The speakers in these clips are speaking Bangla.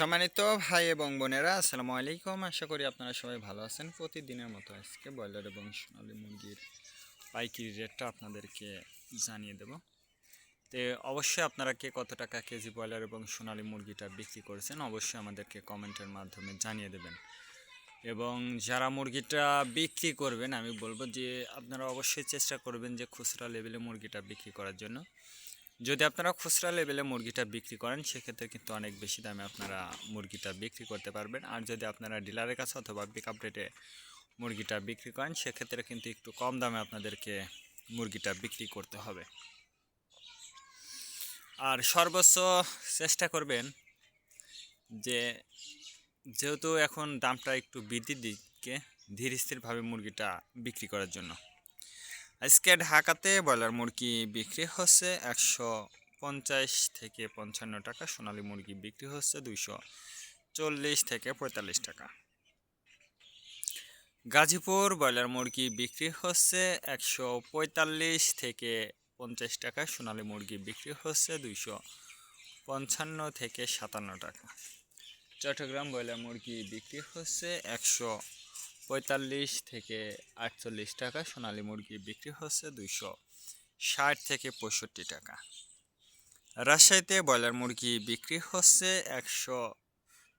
সম্মানিত ভাই এবং বোনেরা, আসসালামু আলাইকুম। আশা করি আপনারা সবাই ভালো আছেন। প্রতিদিনের মতো আজকে ব্রয়লার এবং সোনালী মুরগির পাইকারি রেটটা আপনাদেরকে জানিয়ে দেব। তো অবশ্যই আপনারা কে কত টাকা কেজি ব্রয়লার এবং সোনালী মুরগিটা বিক্রি করেছেন, অবশ্যই আমাদেরকে কমেন্টের মাধ্যমে জানিয়ে দেবেন। এবং যারা মুরগিটা বিক্রি করবেন, আমি বলব যে আপনারা অবশ্যই চেষ্টা করবেন যে খুচরা লেভেলে মুরগিটা বিক্রি করার জন্য। যদি আপনারা খুচরা লেভেলে মুরগিটা বিক্রি করেন, সেক্ষেত্রে কিন্তু অনেক বেশি দামে আপনারা মুরগিটা বিক্রি করতে পারবেন। আর যদি আপনারা ডিলারের কাছে অথবা পিক আপ রেটে মুরগিটা বিক্রি করেন, সেক্ষেত্রে কিন্তু একটু কম দামে আপনাদেরকে মুরগিটা বিক্রি করতে হবে। আর সর্বোচ্চ চেষ্টা করবেন যে, যেহেতু এখন দামটা একটু বৃদ্ধির দিকে, ধীর স্থিরভাবে মুরগিটা বিক্রি করার জন্য। আজকে ঢাকাতে ব্রয়লার মুরগি বিক্রি হচ্ছে একশো পঞ্চাশ থেকে পঞ্চান্ন টাকা, সোনালী মুরগি বিক্রি হচ্ছে দুইশো চল্লিশ থেকে পঁয়তাল্লিশ টাকা। গাজীপুর ব্রয়লার মুরগি বিক্রি হচ্ছে একশো পঁয়তাল্লিশ থেকে পঞ্চাশ টাকা, সোনালী মুরগি বিক্রি হচ্ছে দুইশো পঞ্চান্ন থেকে সাতান্ন টাকা। চট্টগ্রাম ব্রয়লার মুরগি বিক্রি হচ্ছে একশো পঁয়তাল্লিশ থেকে আটচল্লিশ টাকা সোনালী মুরগি বিক্রি হচ্ছে দুইশো ষাট থেকে পঁয়ষট্টি টাকা। রাজশাহীতে ব্রয়লার মুরগি বিক্রি হচ্ছে একশো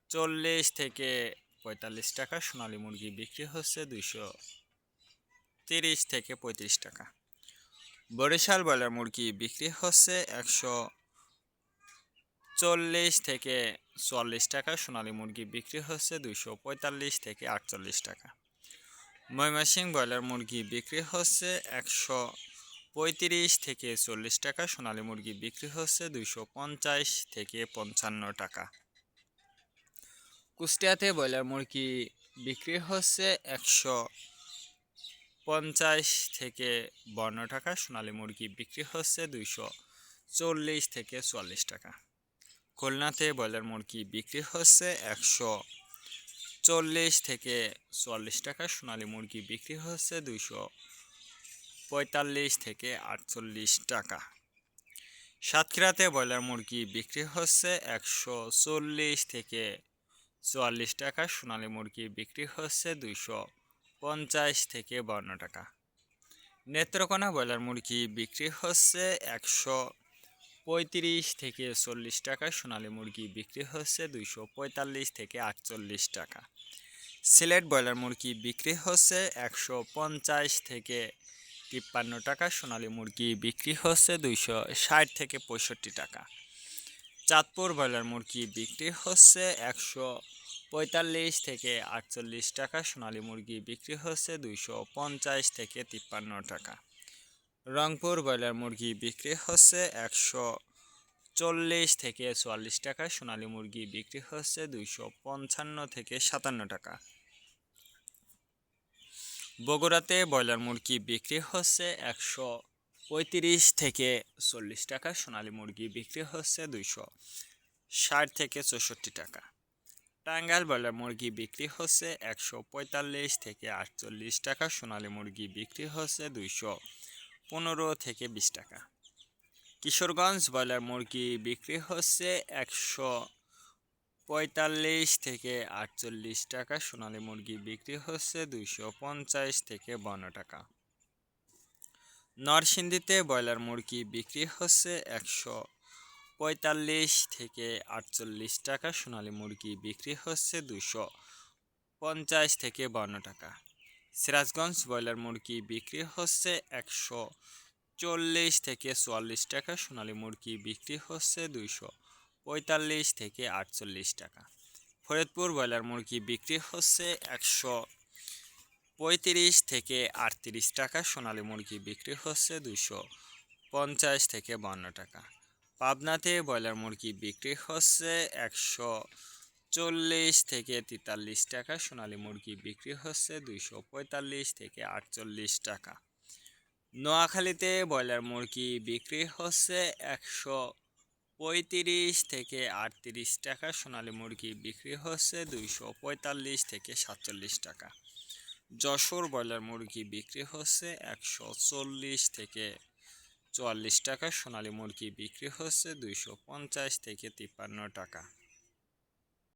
চল্লিশ থেকে পঁয়তাল্লিশ টাকা, সোনালী মুরগি বিক্রি হচ্ছে দুইশো তিরিশ থেকে পঁয়ত্রিশ টাকা। বরিশাল ব্রয়লার মুরগি বিক্রি হচ্ছে একশো চল্লিশ থেকে চুয়াল্লিশ টাকা, সোনালী মুরগি বিক্রি হচ্ছে দুইশো পঁয়তাল্লিশ থেকে আটচল্লিশ টাকা। ময়মাসিং ব্রয়লার মুরগি বিক্রি হচ্ছে একশো পঁয়ত্রিশ থেকে চল্লিশ টাকা, সোনালী মুরগি বিক্রি হচ্ছে দুইশো পঞ্চাশ থেকে পঞ্চান্ন টাকা। কুষ্টিয়াতে ব্রয়লার মুরগি বিক্রি হচ্ছে একশো পঞ্চাশ থেকে বান্ন টাকা, সোনালী মুরগি বিক্রি হচ্ছে দুইশো চল্লিশ থেকে চুয়াল্লিশ টাকা। খুলনাতে ব্রয়লার মুরগি বিক্রি হচ্ছে একশো চল্লিশ থেকে চুয়াল্লিশ টাকা সোনালী মুরগি বিক্রি হচ্ছে দুইশো পঁয়তাল্লিশ থেকে আটচল্লিশ টাকা। সাতক্ষীরাতে ব্রয়লার মুরগি বিক্রি হচ্ছে একশো চল্লিশ থেকে চুয়াল্লিশ টাকা সোনালী মুরগি বিক্রি হচ্ছে দুইশো পঞ্চাশ থেকে বান্ন টাকা। নেত্রকোনা ব্রয়লার মুরগি বিক্রি হচ্ছে একশো পঁয়ত্রিশ থেকে চল্লিশ টাকা, সোনালী মুরগি বিক্রি হচ্ছে দুইশো পঁয়তাল্লিশ থেকে আটচল্লিশ টাকা। সিলেট ব্রয়লার মুরগি বিক্রি হচ্ছে একশো পঞ্চাশ থেকে তিপ্পান্ন টাকা, সোনালী মুরগি বিক্রি হচ্ছে দুইশো ষাট থেকে পঁয়ষট্টি টাকা। চাঁদপুর ব্রয়লার মুরগি বিক্রি হচ্ছে একশো পঁয়তাল্লিশ থেকে আটচল্লিশ টাকা, সোনালী মুরগি বিক্রি হচ্ছে দুইশো পঞ্চাশ থেকে তিপ্পান্ন টাকা। রংপুর ব্রয়লার মুরগি বিক্রি হচ্ছে একশো চল্লিশ থেকে চুয়াল্লিশ টাকা সোনালী মুরগি বিক্রি হচ্ছে দুইশো পঞ্চান্ন থেকে সাতান্ন টাকা। বগুড়াতে ব্রয়লার মুরগি বিক্রি হচ্ছে একশো পঁয়ত্রিশ থেকে চল্লিশ টাকা। সোনালী মুরগি বিক্রি হচ্ছে দুইশো ষাট থেকে চৌষট্টি টাকা। টাঙ্গাইল ব্রয়লার মুরগি বিক্রি হচ্ছে একশো পঁয়তাল্লিশ থেকে আটচল্লিশ টাকা। সোনালী মুরগি বিক্রি হচ্ছে দুইশো পনেরো থেকে বিশ টাকা। কিশোরগঞ্জ ব্রয়লার মুরগি বিক্রি হচ্ছে একশো পঁয়তাল্লিশ থেকে আটচল্লিশ টাকা, সোনালী মুরগি বিক্রি হচ্ছে দুইশো পঞ্চাশ থেকে বান্ন টাকা। নরসিংদীতে ব্রয়লার মুরগি বিক্রি হচ্ছে একশো পঁয়তাল্লিশ থেকে আটচল্লিশ টাকা, সোনালী মুরগি বিক্রি হচ্ছে দুশো পঞ্চাশ থেকে বান্ন টাকা। সিরাজগঞ্জ ব্রয়লার মুরগি বিক্রি হচ্ছে একশো চল্লিশ থেকে চুয়াল্লিশ টাকা, সোনালী মুরগি বিক্রি হচ্ছে দুইশো পঁয়তাল্লিশ থেকে আটচল্লিশ টাকা। ফরিদপুর ব্রয়লার মুরগি বিক্রি হচ্ছে একশো পঁয়ত্রিশ থেকে আটত্রিশ টাকা, সোনালী মুরগি বিক্রি হচ্ছে দুইশো পঞ্চাশ থেকে বান্ন টাকা। পাবনাতে ব্রয়লার মুরগি বিক্রি হচ্ছে একশো চল্লিশ থেকে তেতাল্লিশ টাকা, সোনালী মুরগি বিক্রি হচ্ছে দুইশো পঁয়তাল্লিশ থেকে আটচল্লিশ টাকা। নোয়াখালীতে ব্রয়লার মুরগি বিক্রি হচ্ছে একশো পঁয়ত্রিশ থেকে আটত্রিশ টাকা, সোনালী মুরগি বিক্রি হচ্ছে দুইশো পঁয়তাল্লিশ থেকে সাতচল্লিশ টাকা। যশোর ব্রয়লার মুরগি বিক্রি হচ্ছে একশো চল্লিশ থেকে চুয়াল্লিশ টাকা, সোনালী মুরগি বিক্রি হচ্ছে দুইশো পঞ্চাশ থেকে তিপ্পান্ন টাকা।